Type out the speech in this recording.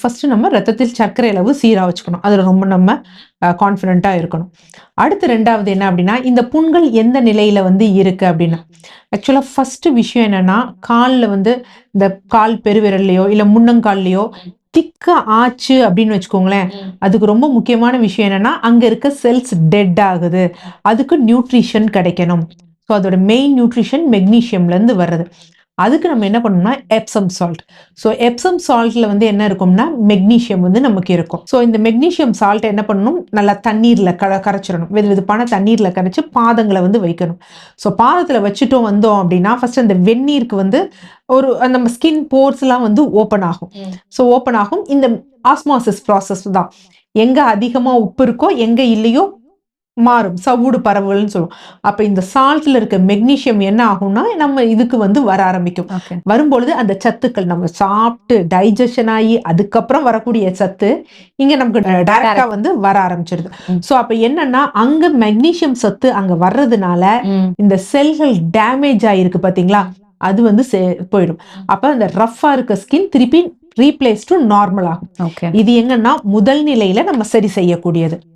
First நம்ம ரத்தத்தில் சர்க்கரை அளவு சீராக வச்சுக்கணும். அதில் ரொம்ப நம்ம கான்ஃபிடென்ட்டாக இருக்கணும். அடுத்து ரெண்டாவது என்ன அப்படின்னா இந்த புண்கள் எந்த நிலையில் வந்து இருக்கு அப்படின்னா ஆக்சுவலாக ஃபர்ஸ்ட் விஷயம் என்னன்னா காலில் வந்து இந்த கால் பெருவிரல்லையோ இல்லை முன்னங்கால்லையோ திக்க ஆச்சு அப்படின்னு வச்சுக்கோங்களேன். அதுக்கு ரொம்ப முக்கியமான விஷயம் என்னன்னா அங்க இருக்க செல்ஸ் டெட் ஆகுது. அதுக்கு நியூட்ரிஷன் கிடைக்கணும். ஸோ அதோட மெயின் நியூட்ரிஷன் மெக்னீஷியம்லேருந்து வர்றது. அதுக்கு நம்ம என்ன பண்ணணும்னா எப்சம் சால்ட் ஸோ எப்சம் சால்ட்ல வந்து என்ன இருக்கும்னா மெக்னீஷியம் வந்து நமக்கு இருக்கும். ஸோ இந்த மெக்னீஷியம் சால்ட் என்ன பண்ணணும்? நல்லா தண்ணீர்ல க கரைச்சிடணும். வெது வெதுப்பான தண்ணீர்ல கரைச்சு பாதங்களை வந்து வைக்கணும். ஸோ பாதத்துல வச்சுட்டோம் வந்தோம் அப்படின்னா ஃபர்ஸ்ட் அந்த வெந்நீருக்கு வந்து ஒரு நம்ம ஸ்கின் போர்ஸ்லாம் வந்து ஓப்பன் ஆகும். ஸோ ஓப்பன் ஆகும். இந்த ஆஸ்மாசிஸ் ப்ராசஸ் தான். எங்க அதிகமா உப்பு இருக்கோ எங்க இல்லையோ மாறும். சவுடு பரவல்னு சொல்லுவோம். அப்ப இந்த சால்ட்ல இருக்க மெக்னீஷியம் என்ன ஆகும்னா நம்ம இதுக்கு வந்து வர ஆரம்பிக்கும். வரும்பொழுது அந்த சத்துக்கள் நம்ம சாப்பிட்டு டைஜஷன் ஆகி அதுக்கப்புறம் வரக்கூடிய சத்து இங்க நமக்கு டைரக்டா வந்து வர ஆரம்பிச்சிருது. சோ அப்ப என்னன்னா அங்க மெக்னீஷியம் சத்து அங்க வர்றதுனால இந்த செல்கள் டேமேஜ் ஆயிருக்கு பாத்தீங்களா? அது வந்து போயிடும். அப்ப அந்த ரஃப்பா இருக்க ஸ்கின் திருப்பி ரீப்ளேஸ் டு நார்மல் ஆகும். இது எங்கன்னா முதல் நிலையில நம்ம சரி செய்யக்கூடியது.